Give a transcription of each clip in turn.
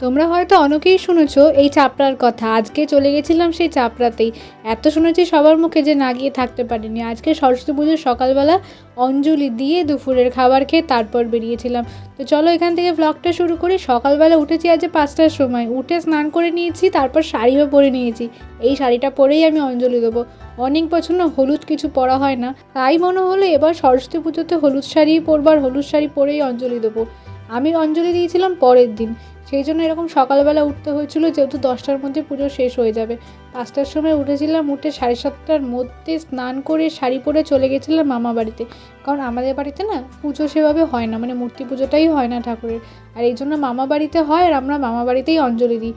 তোমরা হয়তো অনেকেই শুনেছো এই চাপড়ার কথা। আজকে চলে গেছিলাম সেই চাপড়াতেই। এত শুনেছি সবার মুখে যে না গিয়ে থাকতে পারিনি। আজকে সরস্বতী পুজোর সকালবেলা অঞ্জলি দিয়ে দুপুরের খাবার খেয়ে তারপর বেরিয়েছিলাম। তো চলো এখান থেকে ব্লগটা শুরু করি। সকালবেলা উঠেছি আজ পাঁচটার সময়। উঠে স্নান করে নিয়েছি, তারপর শাড়িও পরে নিয়েছি। এই শাড়িটা পরেই আমি অঞ্জলি দেবো। অনেক না হলুদ কিছু পরা হয় না। তাই মনে হলো এবার সরস্বতী পুজোতে হলুদ শাড়ি পরবার হলুদ শাড়ি পরেই অঞ্জলি দেবো। আমি অঞ্জলি দিয়েছিলাম পরের দিন। সেই জন্য এরকম সকালবেলা উঠতে হয়েছিল, যেহেতু দশটার মধ্যে পুজো শেষ হয়ে যাবে। পাঁচটার সময় উঠেছিলাম, উঠে সাড়ে সাতটার মধ্যে স্নান করে শাড়ি পরে চলে গেছিলাম মামা বাড়িতে। কারণ আমাদের বাড়িতে না পুজো সেভাবে হয় না মানে মূর্তি পুজোটাই হয় না ঠাকুরের। আর এই জন্য মামা বাড়িতে হয় আর আমরা মামা বাড়িতেই অঞ্জলি দিই।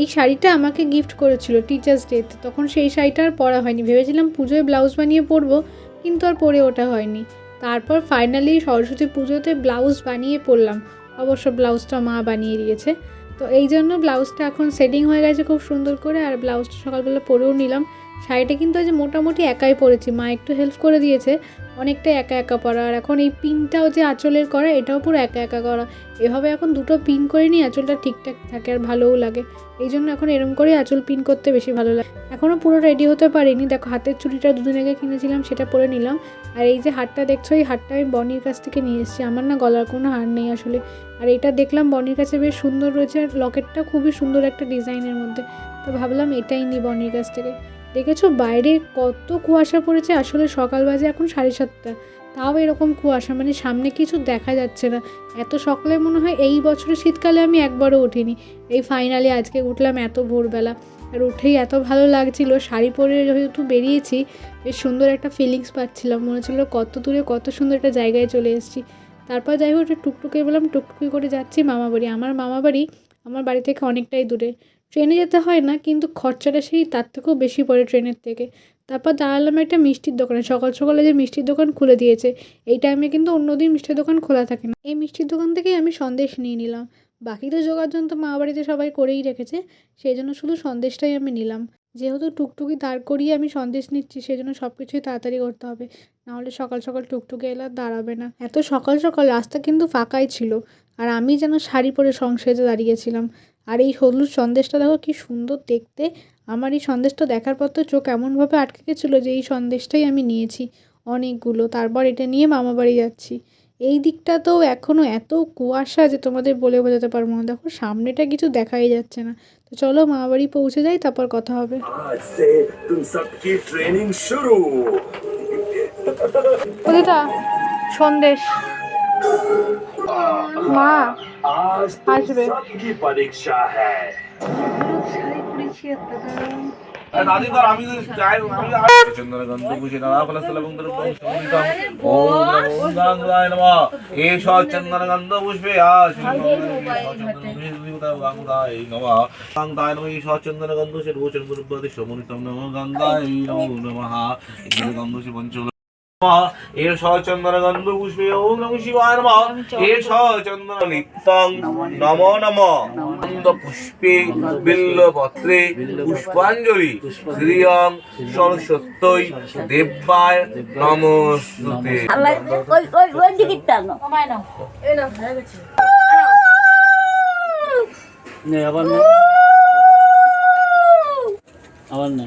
এই শাড়িটা আমাকে গিফট করেছিল টিচার্স ডেতে তখন সেই শাড়িটা আর পরা হয়নি। ভেবেছিলাম পুজোয় ব্লাউজ বানিয়ে পরবো, কিন্তু আর পরে ওঠা হয়নি। তারপর ফাইনালি সরস্বতী পুজোতে ব্লাউজ বানিয়ে পরলাম। অবশ্য ব্লাউজটা মা বানিয়ে দিয়েছে। তো এই জন্য ব্লাউজটা এখন সেটিং হয়ে গেছে খুব সুন্দর করে, আর ব্লাউজটা সকালবেলা পরেও নিলাম। শাড়িটা কিন্তু আজ মোটামুটি একাই পরেছি। মা একটু হেল্প করে দিয়েছে, অনেকটা একা একা পরা। আর এখন এই পিনটাও যে আঁচলের করা, এটাও পুরো একা একা করা। এভাবে এখন দুটো পিন করে নিই আঁচলটা ঠিকঠাক থাকে আর ভালোও লাগে। এই জন্য এখন এরম করে আঁচল পিন করতে বেশি ভালো লাগে। এখনও পুরো রেডি হতে পারিনি। দেখো, হাতের চুড়িটা দুদিন আগে কিনেছিলাম, সেটা পরে নিলাম। আর এই যে হারটা দেখছ, এই হারটা আমি বনির কাছ থেকে নিয়ে এসেছি। আমার না গলার কোনো হার নেই আসলে। আর এটা দেখলাম বনির কাছে বেশ সুন্দর রয়েছে, আর লকেটটা খুবই সুন্দর একটা ডিজাইনের মধ্যে। তো ভাবলাম এটাই নিই বনির কাছ থেকে। দেখেছ বাইরে কত কুয়াশা পড়েছে? আসলে সকাল বাজে এখন সাড়ে সাতটা। তাও এরকম কুয়াশা মানে সামনে কিছু দেখা যাচ্ছে না। এত সকালে মনে হয় এই বছরের শীতকালে আমি একবারও উঠিনি। এই ফাইনালি আজকে উঠলাম এত ভোরবেলা। আর উঠেই এত ভালো লাগছিল, শাড়ি পরে যেহেতু বেরিয়েছি, বেশ সুন্দর একটা ফিলিংস পাচ্ছিলাম। মনে হচ্ছিল কত দূরে, কত সুন্দর একটা জায়গায় চলে এসেছি। তারপর যাই হোক টুকটুকে বললাম, টুকটুকি করে যাচ্ছি মামা বাড়ি আমার মামা বাড়ি আমার বাড়ি থেকে অনেকটাই দূরে। ট্রেনে যেতে হয় না, কিন্তু খরচাটা সেই তার থেকেও বেশি পড়ে ট্রেনের থেকে। তারপর দাঁড়ালাম একটা মিষ্টির দোকানে, সকাল সকালে যে মিষ্টির দোকান খুলে দিয়েছে, এই টাইমে কিন্তু অন্যদিন মিষ্টির দোকান খোলা থাকে না। এই মিষ্টির দোকান থেকেই আমি সন্দেশ নিয়ে নিলাম। বাকি তো যোগাযোগ তো মা বাড়িতে সবাই করেই রেখেছে, সেই জন্য শুধু সন্দেশটাই আমি নিলাম। যেহেতু টুকটুকি দাঁড় করিয়ে আমি সন্দেশ নিচ্ছি, সেই জন্য সব কিছুই তাড়াতাড়ি করতে হবে। নাহলে সকাল সকাল টুকটুকে এলে দাঁড়াবে না। এত সকাল সকাল রাস্তা কিন্তু ফাঁকাই ছিল, আর আমি যেন শাড়ি পরে সংসেজে দাঁড়িয়েছিলাম আর এই হলুদ সন্দেশটা দেখো কি সুন্দর দেখতে। আমার এই সন্দেশটা দেখার পর তো চোখ এমনভাবে আটকে গেছিল যে এই সন্দেশটাই আমি নিয়েছি অনেকগুলো। তারপর এটা নিয়ে মামা বাড়ি যাচ্ছি। এই দিকটা তো এখনও এত কুয়াশা যে তোমাদের বলে বোঝাতে পারব না। দেখো সামনেটা কিছু দেখাই যাচ্ছে না। তো চলো মামা বাড়ি পৌঁছে যাই তারপর কথা হবে। সন্দেশ। মা আসবে চন্দ্রগন্ধ পুষ্পে চন্দ্রগন্ধ সে রোচন গুরুপতি সমুনিতম নম গন্ধায় নম নমঃ গন্ধ সে পঞ্চল এষ চন্দন গন্ধ পুষ্পে ওম নমঃ শিবায় নমঃ। এষ চন্দন নিত্যং নমো নমঃ। গন্ধ পুষ্পে বিল্ল পত্রে পুষ্পাঞ্জলি শ্রিয়ং সরস্বত্যই দেব্যায় নমস্তুতে। ওই ওই ওই দিকে টানো নে আবার নে আবার নে।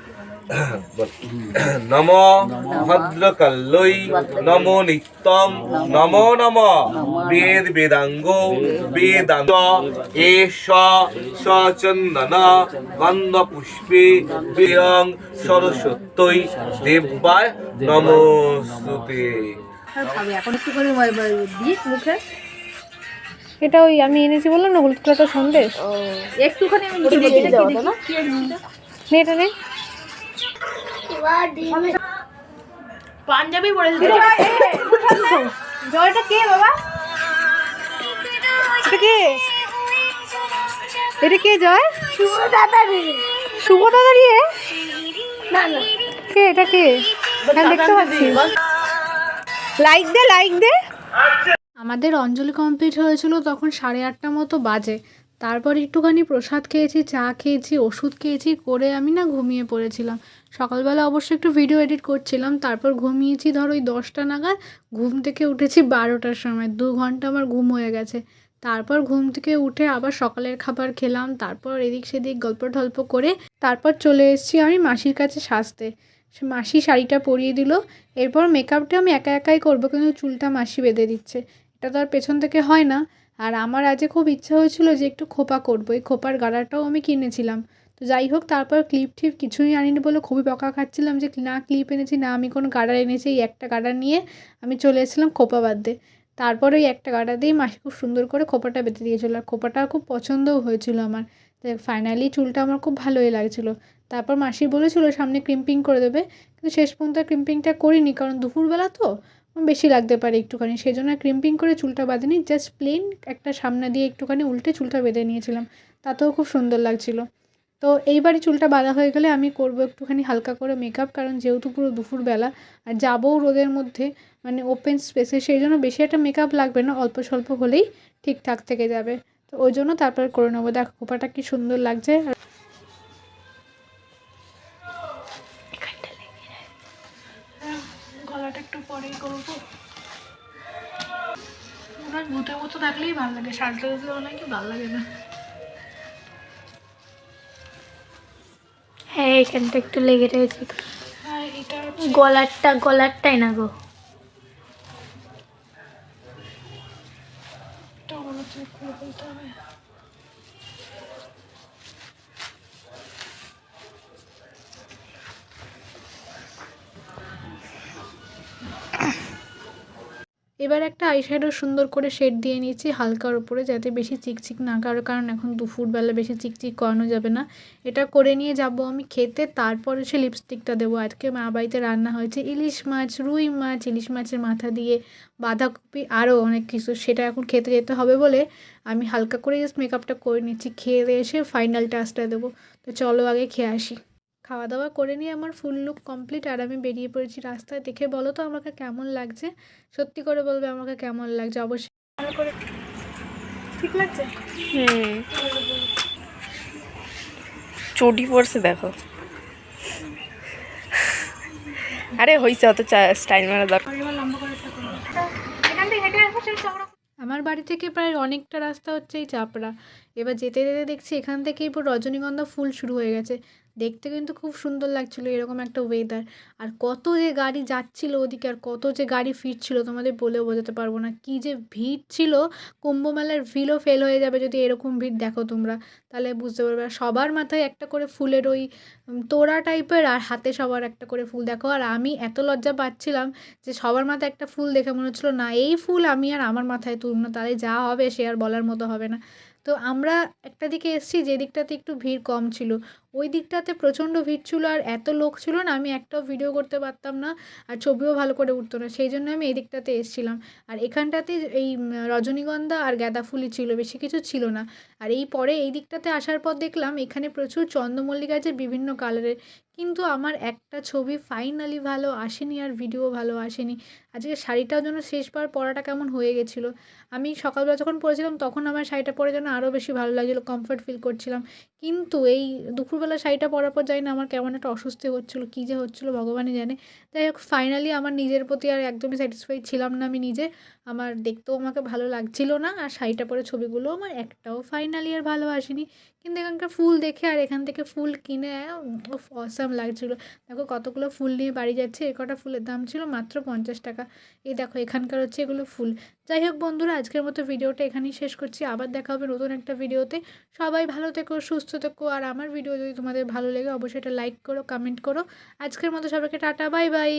নম ভদ্রকাল্যই নমো নিত্যম নমো নম। বেদ বেদাঙ্গ বেদাঙ্গ এষ সচন্দন গন্ধ পুষ্পে বিয়ং সরস্বত্যই। দেব্যায় নমস্তুতে। এটা ওই আমি এনেছি বললাম না হলুদ কালারটা সন্দেশ। একটুখানি আমি দেখি দেখি? নে এটা নে। পাঞ্জাবি জয়টা কে বাবা? এটা কে? এটা কে জয় শুভ দাদারি কে এটা কে? হ্যাঁ দেখতে পাচ্ছি। লাইক দে লাইক দে। আমাদের অঞ্জলি কমপ্লিট হয়েছিল তখন সাড়ে আটটা মতো বাজে। তারপর একটুখানি প্রসাদ খেয়েছি, চা খেয়েছি, ওষুধ খেয়েছি, করে আমি না ঘুমিয়ে পড়েছিলাম। সকালবেলা অবশ্য একটু ভিডিও এডিট করছিলাম, তারপর ঘুমিয়েছি ধর ওই দশটা নাগাদ, ঘুম থেকে উঠেছি বারোটার সময়, দু ঘণ্টা আমার ঘুম হয়ে গেছে। তারপর ঘুম থেকে উঠে আবার সকালের খাবার খেলাম, তারপর এদিক সেদিক গল্প টল্প করে তারপর চলে এসেছি আমি মাসির কাছে সাজতে। মাসি শাড়িটা পরিয়ে দিল, এরপর মেকআপটা আমি একা একাই করব, কিন্তু চুলটা মাসি বেঁধে দিচ্ছে। এটা তো আর পেছন থেকে হয় না। আর আমার আজকে খুব ইচ্ছা হয়েছিল যে একটু খোপা করব। এই খোপার গাড়াটাও আমি কিনেছিলাম। তো যাই হোক, তারপর ক্লিপ টিপ কিছুই আনিনি বলে খুবই বকা খাচ্ছিলাম যে না ক্লিপ এনেছি, না আমি কোনো গার্ডার এনেছি। এই একটা গার্ডার নিয়ে আমি চলে এসেছিলাম খোপা বাঁধতে। তারপর ওই একটা গার্ডার দিয়েই মাসি খুব সুন্দর করে খোপাটা বেঁধে দিয়েছিলো। আর খোপাটা খুব পছন্দও হয়েছিল আমার। ফাইনালি চুলটা আমার খুব ভালোই লাগছিল। তারপর মাসি বলেছিল সামনে ক্রিম্পিং করে দেবে। কিন্তু শেষ পর্যন্ত ক্রিম্পিংটা করিনি, কারণ দুপুরবেলা তো। বেশি লাগতে পারে একটুখানি। সেই জন্য ক্রিম্পিং করে চুলটা বাঁধিনি জাস্ট প্লেন একটা সামনে দিয়ে একটুখানি উল্টে চুলটা বেঁধে নিয়েছিলাম। তাতেও খুব সুন্দর লাগছিল। তো এইবারই চুলটা বাঁধা হয়ে গেলে আমি করব একটুখানি হালকা করে মেকআপ কারণ যেহেতু পুরো দুপুরবেলা আর যাবও রোদের মধ্যে মানে ওপেন স্পেসে সেই জন্য বেশি একটা মেকআপ লাগবে না, অল্প স্বল্প হলেই ঠিকঠাক থেকে যাবে। তো ওই জন্য তারপর করে নেব। দেখো, খোপাটা কি সুন্দর লাগছে। একটু পরেই করব। ওনার ভূতের মতো থাকলেই ভালো লাগে সাজলে উঠলে নাকি ভালো লাগে না। হ্যাঁ এখানটা একটু লেগে রয়েছে। হ্যাঁ এটা গলারটা গলারটাই না গো। একটা হলো চেক করে বলতে হবে। এবার একটা আইশ্যাডো সুন্দর করে শেড দিয়ে নিয়েছি হালকার উপরে যাতে বেশি চিকচিক না করে, কারণ এখন দুপুরবেলা বেশি চিকচিক করানো যাবে না। এটা করে নিয়ে যাব আমি খেতে, তারপরে সে লিপস্টিকটা দেবো। আজকে মা বাড়িতে রান্না হয়েছে ইলিশ মাছ, রুই মাছ, ইলিশ মাছের মাথা দিয়ে বাঁধাকপি, আরও অনেক কিছু। সেটা এখন খেতে যেতে হবে বলে আমি হালকা করে জাস্ট মেকআপটা করে নিচ্ছি। খেয়ে এসে ফাইনাল টাচটা দেবো। তো চলো আগে খেয়ে আসি। খাওয়া দাওয়া করে নিয়ে আমার ফুল লুক কমপ্লিট আর আমি বেরিয়ে পড়েছি রাস্তায়। দেখে বলো তো আমাকে কেমন লাগছে? সত্যি করে বলবে আমাকে কেমন লাগছে? অবশ্যই ভালো করে ঠিক লাগছে? হুম। চটি পড়ছে দেখো। আরে হইছে অত স্টাইল মারা দরকার। আমার বাড়ি থেকে প্রায় অনেকটা রাস্তা হচ্ছে এই চাপড়া। এবার যেতে যেতে দেখছি এখান থেকেই পুরো রজনীগন্ধা ফুল শুরু হয়ে গেছে। দেখতে কিন্তু খুব সুন্দর লাগছিল এরকম একটা ওয়েদার আর কত যে গাড়ি যাচ্ছিল ওদিকে আর কত যে গাড়ি ফিরছিল, তোমাদের বলেও বোঝাতে পারব না। কি যে ভিড় ছিল, কুম্ভমেলার ভিড়ও ফেল হয়ে যাবে যদি এরকম ভিড় দেখো তোমরা। তাহলে বুঝতে পারবে, আর সবার মাথায় একটা করে ফুলের ওই তোড়া টাইপের আর হাতে সবার একটা করে ফুল। দেখো, আর আমি এত লজ্জা পাচ্ছিলাম যে সবার মাথায় একটা ফুল দেখে মনে হচ্ছিল, না, এই ফুল আমি আর আমার মাথায় তুলব না, তাহলে যা হবে সে আর বলার মতো হবে না। তো আমরা একটা দিকে এসেছি, যে দিকটাতে একটু ভিড় কম ছিল। ওই দিকটাতে প্রচণ্ড ভিড় ছিল আর এত লোক ছিল না, আমি একটাও ভিডিও করতে পারতাম না আর ছবিও ভালো করে উঠতো না, সেই জন্য আমি এই দিকটাতে এসেছিলাম। আর এখানটাতে এই রজনীগন্ধা আর গাঁদা ফুলই ছিল, বেশি কিছু ছিল না। আর এই পরে এই দিকটাতে আসার পর দেখলাম এখানে প্রচুর চন্দ্রমল্লিকা আছে বিভিন্ন কালারের কিন্তু আমার একটা ছবি ফাইনালি ভালো আসেনি আর ভিডিও ভালো আসেনি। আজকে শাড়িটাও যেন শেষবার পরাটা কেমন হয়ে গেছিল। আমি সকালবেলা যখন পরেছিলাম তখন আমার শাড়িটা পরে যেন আরও বেশি ভালো লাগছিল কমফর্ট ফিল করছিলাম। কিন্তু এই দুপুরবেলা শাড়িটা পরার পর জানি না আমার কেমন একটা অস্বস্তি হচ্ছিল, কী যে হচ্ছিল ভগবানই জানে। যাই হোক ফাইনালি আমার নিজের প্রতি আর একদমই স্যাটিসফাইড ছিলাম না আমি নিজে। আমার দেখতেও আমাকে ভালো লাগছিল না আর শাড়িটা পরে ছবিগুলো আমার একটাও ফাইনালি আর ভালো আসেনি। কিন্তু এখানকার ফুল দেখে আর এখান থেকে ফুল কিনে অসাম লাগছিল। দেখো কতগুলো ফুল নিয়ে বাড়ি যাচ্ছে। এ কটা ফুলের দাম ছিল মাত্র পঞ্চাশ টাকা। এই দেখো এখানকার হচ্ছে এগুলো ফুল। যাই হোক বন্ধুরা, আজকের মতো ভিডিওটা এখানেই শেষ করছি। আবার দেখা হবে নতুন একটা ভিডিওতে। সবাই ভালো থেকো, সুস্থ থেকো। আর আমার ভিডিও যদি তোমাদের ভালো লেগে, অবশ্যই এটা লাইক করো কমেন্ট করো। আজকের মতো সবাইকে টাটা বাই বাই